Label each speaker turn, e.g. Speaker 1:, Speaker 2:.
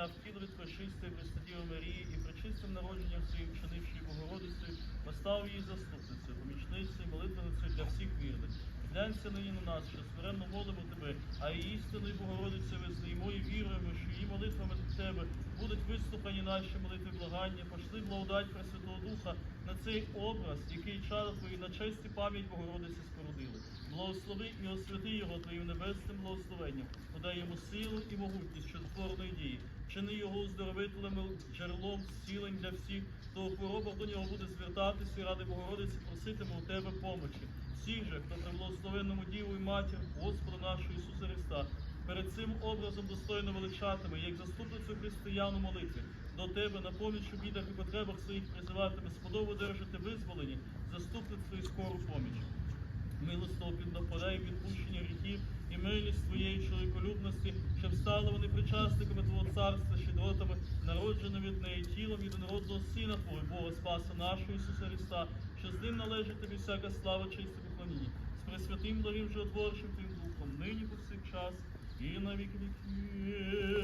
Speaker 1: від пречистої Престатіви Марії і пречистим народженням своїм вчинивши Богородицею, постав її заступницею, помічницею, молитвеницею для всіх вірних. Глянься нині на нас, що смиренно молимо тебе, а і істинною Богородицею визнаємо і віруємо, що її молитвами до тебе будуть вислухані наші молитви благання, пошли благодать Пресвятого Духа на цей образ, який твої на честь і пам'ять Богородиці спорудили. Благослови і освяти його твоїм небесним благословенням, подай йому силу і могутність чудотворної дії, чини його оздоровителем, джерелом зцілень для всіх, хто у хворобах до нього буде звертатися і ради Богородиці проситиме у тебе помочі. Всіх же, хто при благословенному Діву і Матір, Господа нашого Ісуса Христа, перед цим образом достойно величатиме, як заступницю християн у молитві, до тебе на поміч у бідах і потребах своїх призиватиме, сподобу держати визволені, заступництво і скору поміч. Милостиво піднападай відпущення гріхів і милість твоєї чоловіколюбності, щоб стали вони причасниками Твого царства, щедротами, народженими від неї тілом єдинородного Сина Твого, Бога Спаса нашого Ісуса Христа, що з ним належить тобі всяка слава, честь і поклоніння, з пресвятим благим животворчим Твоїм Духом, нині повсякчас і на віки віків.